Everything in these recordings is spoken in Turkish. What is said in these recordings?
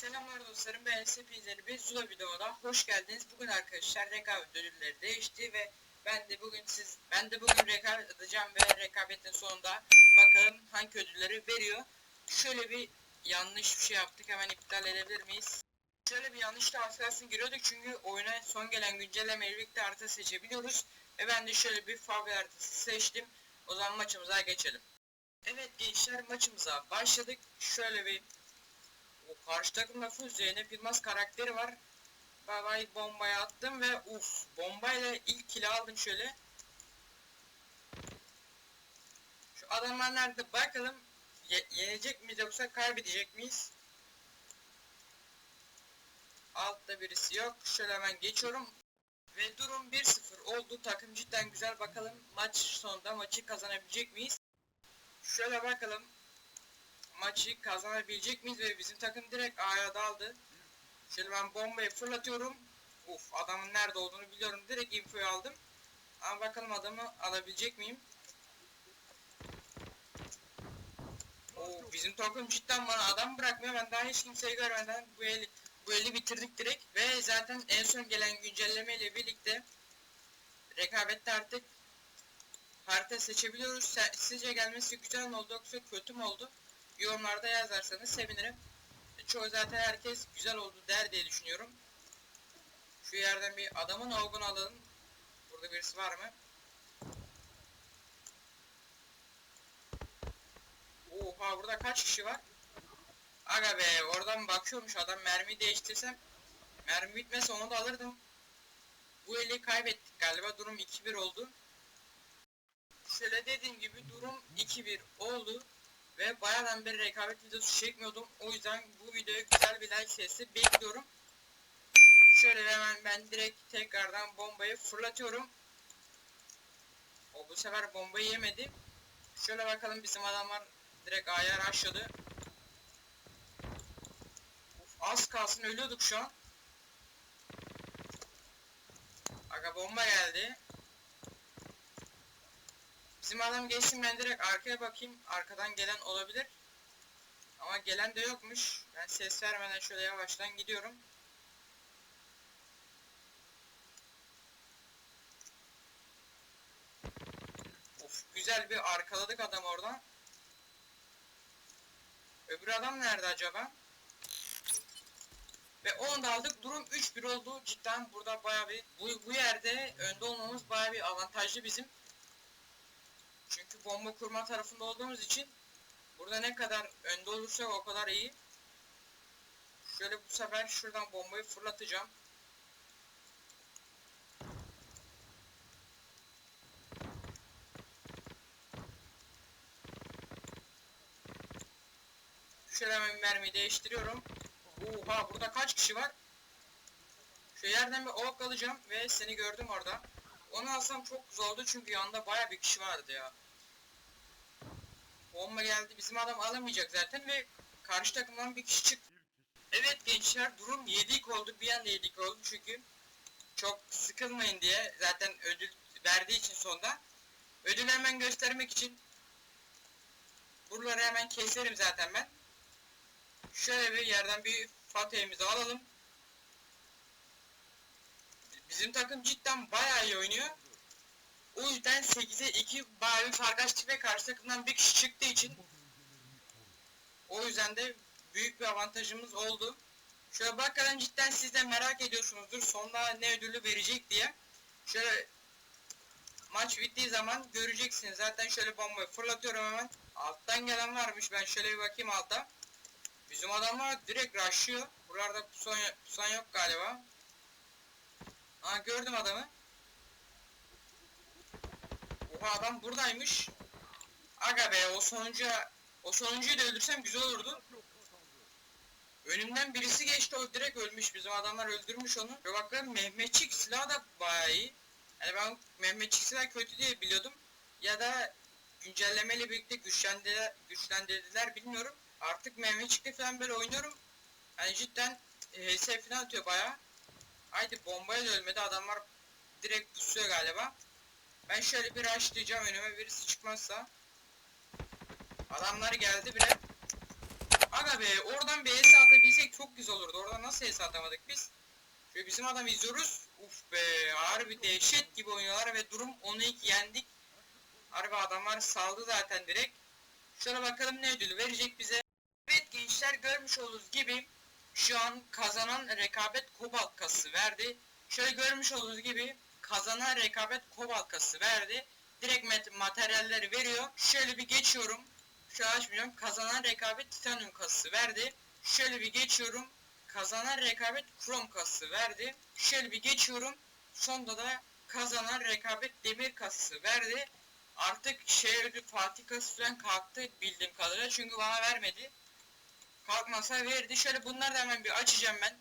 Selamlar dostlarım ben hepinize bir Zula videoda hoş geldiniz. Bugün arkadaşlar rekabet ödülleri değişti ve ben de bugün siz ben de bugün rekabet edeceğim ve rekabetin sonunda bakalım hangi ödülleri veriyor. Şöyle bir yanlış bir şey yaptık hemen iptal edebilir miyiz? Şöyle bir yanlış aslasın giriyorduk çünkü oyuna son gelen güncelleme birlikte harita seçebiliyoruz. Ve ben de şöyle bir favori haritası seçtim. O zaman maçımıza geçelim. Evet gençler maçımıza başladık. Şöyle bir o karşı takımda full Zeynep Yılmaz karakteri var. Babay bombayı attım ve uf bombayla ilk kili aldım şöyle. Şu adamlar nerede bakalım ye yenecek miyiz yoksa kaybedecek miyiz? Altta birisi yok. Şöyle hemen geçiyorum. Ve durum 1-0 oldu. Takım cidden güzel. Bakalım maç sonunda maçı kazanabilecek miyiz? Şöyle bakalım maçı kazanabilecek miyiz ve bizim takım direkt A'ya daldı. Şöyle ben bombayı fırlatıyorum. Uf adamın nerede olduğunu biliyorum. Direkt infoyu aldım. Ama bakalım adamı alabilecek miyim? Oo, bizim takım cidden bana adam bırakmıyor. Ben daha hiç kimseyi görmeden bu eli, bu eli bitirdik direkt. Ve zaten en son gelen güncelleme ile birlikte rekabette artık harita seçebiliyoruz. Se- Sizce gelmesi güzel mi oldu yoksa kötü mü oldu? Yorumlarda yazarsanız sevinirim. Çoğu zaten herkes güzel oldu der diye düşünüyorum. Şu yerden bir adamın avgunu alalım. Burada birisi var mı? Oha burada kaç kişi var? Aga be oradan bakıyormuş adam mermi değiştirsem mermi bitmese onu da alırdım. Bu eli kaybettik galiba durum 2-1 oldu. Şöyle dediğim gibi durum 2-1 oldu. Ve bayağıdan beri rekabet videosu çekmiyordum. O yüzden bu videoya güzel bir like sesi bekliyorum. Şöyle hemen ben direkt tekrardan bombayı fırlatıyorum. O bu sefer bombayı yemedi. Şöyle bakalım bizim adamlar direkt A'ya rushladı. Az kalsın ölüyorduk şu an. Aga bomba geldi. Bizim adam geçsin ben direkt arkaya bakayım. Arkadan gelen olabilir. Ama gelen de yokmuş. Ben ses vermeden şöyle yavaştan gidiyorum. Of güzel bir arkaladık adam oradan. Öbür adam nerede acaba? Ve onu da aldık. Durum 3-1 oldu. Cidden burada baya bir bu, bu yerde önde olmamız baya bir avantajlı bizim. Çünkü bomba kurma tarafında olduğumuz için burada ne kadar önde olursak o kadar iyi. Şöyle bu sefer şuradan bombayı fırlatacağım. Şöyle hemen mermiyi değiştiriyorum. Oha burada kaç kişi var? Şu yerden bir ok alacağım ve seni gördüm orada. Onu alsam çok güzel oldu çünkü yanında baya bir kişi vardı ya. Bomba geldi bizim adam alamayacak zaten ve karşı takımdan bir kişi çıktı. Evet gençler durum 7 oldu bir anda 7 oldu çünkü çok sıkılmayın diye zaten ödül verdiği için sonda ödül hemen göstermek için buraları hemen keserim zaten ben. Şöyle bir yerden bir fatihimizi alalım. Bizim takım cidden bayağı. O yüzden 8'e 2 bayağı bir ve karşı takımdan bir kişi çıktığı için o yüzden de büyük bir avantajımız oldu. Şöyle bakalım cidden siz de merak ediyorsunuzdur sonunda ne ödülü verecek diye. Şöyle maç bittiği zaman göreceksiniz. Zaten şöyle bombayı fırlatıyorum hemen. Alttan gelen varmış. Ben şöyle bir bakayım altta. Bizim adamlar direkt rushlıyor. Buralarda pusan, pusan yok galiba. Aa gördüm adamı. Oha adam buradaymış. Aga be o sonuncuya o sonuncuyu da öldürsem güzel olurdu. Önümden birisi geçti o direkt ölmüş. Bizim adamlar öldürmüş onu. Ve bakalım Mehmetçik silahı da bayağı iyi. Yani ben Mehmetçik silah kötü diye biliyordum. Ya da güncellemeyle birlikte güçlendiler, güçlendirdiler bilmiyorum. Artık Mehmetçik'le falan böyle oynuyorum. Yani cidden e, HS falan atıyor bayağı. Haydi bombaya da ölmedi adamlar direkt pusuyor galiba. Ben şöyle bir açlayacağım önüme birisi çıkmazsa. Adamlar geldi bile. Aga be oradan bir es atabilsek çok güzel nasıl hesaplamadık biz? Şöyle bizim adam izliyoruz. Uf be harbi dehşet gibi oynuyorlar ve durum 10-2 yendik. Harbi adamlar saldı zaten direkt. Şöyle bakalım ne ödülü verecek bize. Evet gençler görmüş olduğunuz gibi şu an kazanan rekabet kobalt kası verdi. Şöyle görmüş olduğunuz gibi kazanan rekabet kobalt kası verdi. Direkt mat- materyalleri veriyor. Şöyle bir geçiyorum. Şu açmayacağım. Kazanan rekabet titanyum kası verdi. Şöyle bir geçiyorum. Kazanan rekabet krom kası verdi. Şöyle bir geçiyorum. Sonda da kazanan rekabet demir kası verdi. Artık şey ödül Fatih kası falan kalktı bildiğim kadarıyla. Çünkü bana vermedi. Kalkmasa verdi. Şöyle bunları da hemen bir açacağım ben.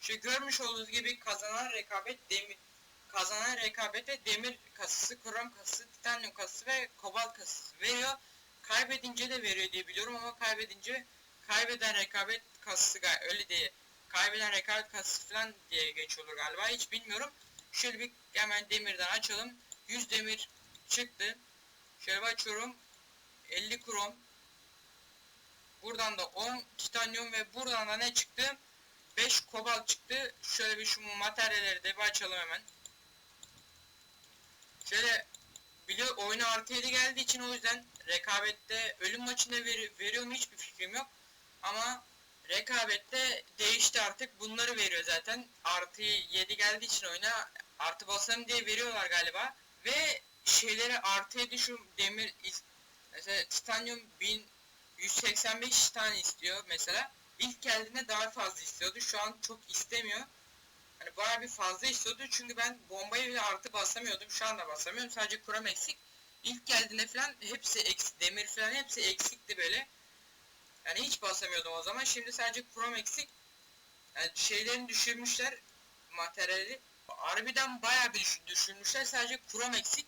Şöyle görmüş olduğunuz gibi kazanan rekabet demir kazanan rekabete demir kasası, krom kasası, titanyum kasası ve kobalt kasası veriyor. Kaybedince de veriyor diye biliyorum ama kaybedince kaybeden rekabet kasası öyle diye kaybeden rekabet kasası falan diye geçiyor galiba hiç bilmiyorum. Şöyle bir hemen demirden açalım. 100 demir çıktı. Şöyle açıyorum. 50 krom. Buradan da 10 titanyum ve buradan da ne çıktı? 5 kobalt çıktı. Şöyle bir şu materyalleri de bir açalım hemen. Şöyle biliyor oyuna artı 7 geldiği için o yüzden rekabette ölüm maçında veri, veriyor mu hiçbir fikrim yok. Ama rekabette değişti artık bunları veriyor zaten. Artı 7 geldiği için oyuna artı basalım diye veriyorlar galiba. Ve şeyleri artı 7 şu demir mesela titanyum 1185 tane istiyor mesela. İlk geldiğinde daha fazla istiyordu. Şu an çok istemiyor. Hani bayağı bir fazla istiyordu çünkü ben bombayı bile artı basamıyordum. Şu anda basamıyorum. Sadece kuram eksik. İlk geldiğinde falan hepsi eksik. Demir falan hepsi eksikti böyle. Yani hiç basamıyordum o zaman. Şimdi sadece kuram eksik. Yani şeylerini düşürmüşler. Materyali. Harbiden bayağı bir düş- düşürmüşler. Sadece kuram eksik.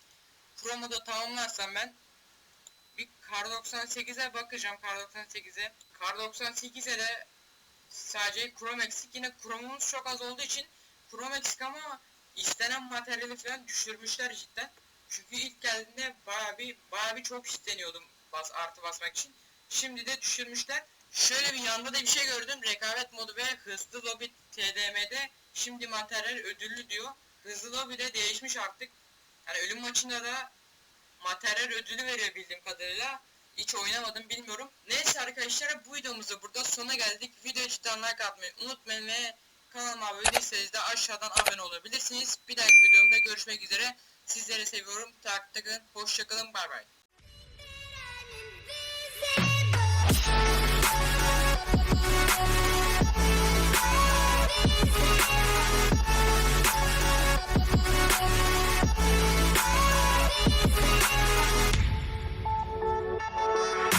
Kuramı da tamamlarsam ben bir Kar 98'e bakacağım. Kar 98'e. Kar 98'e de sadece krom eksik. Yine kromumuz çok az olduğu için krom eksik ama istenen materyali falan düşürmüşler cidden. Çünkü ilk geldiğinde bayağı bir bayağı bir çok isteniyordum bas artı basmak için. Şimdi de düşürmüşler. Şöyle bir yanda da bir şey gördüm. Rekabet modu ve hızlı lobi TDM'de şimdi materyal ödüllü diyor. Hızlı lobi de değişmiş artık. Yani ölüm maçında da materyal ödülü veriyor bildiğim kadarıyla. Hiç oynamadım bilmiyorum. Neyse arkadaşlar bu videomuzda burada sona geldik. Video cidden like atmayı unutmayın ve kanalıma abone değilseniz de aşağıdan abone olabilirsiniz. Bir dahaki videomda görüşmek üzere. Sizleri seviyorum. Takipte kalın. Hoşçakalın. Bay bay.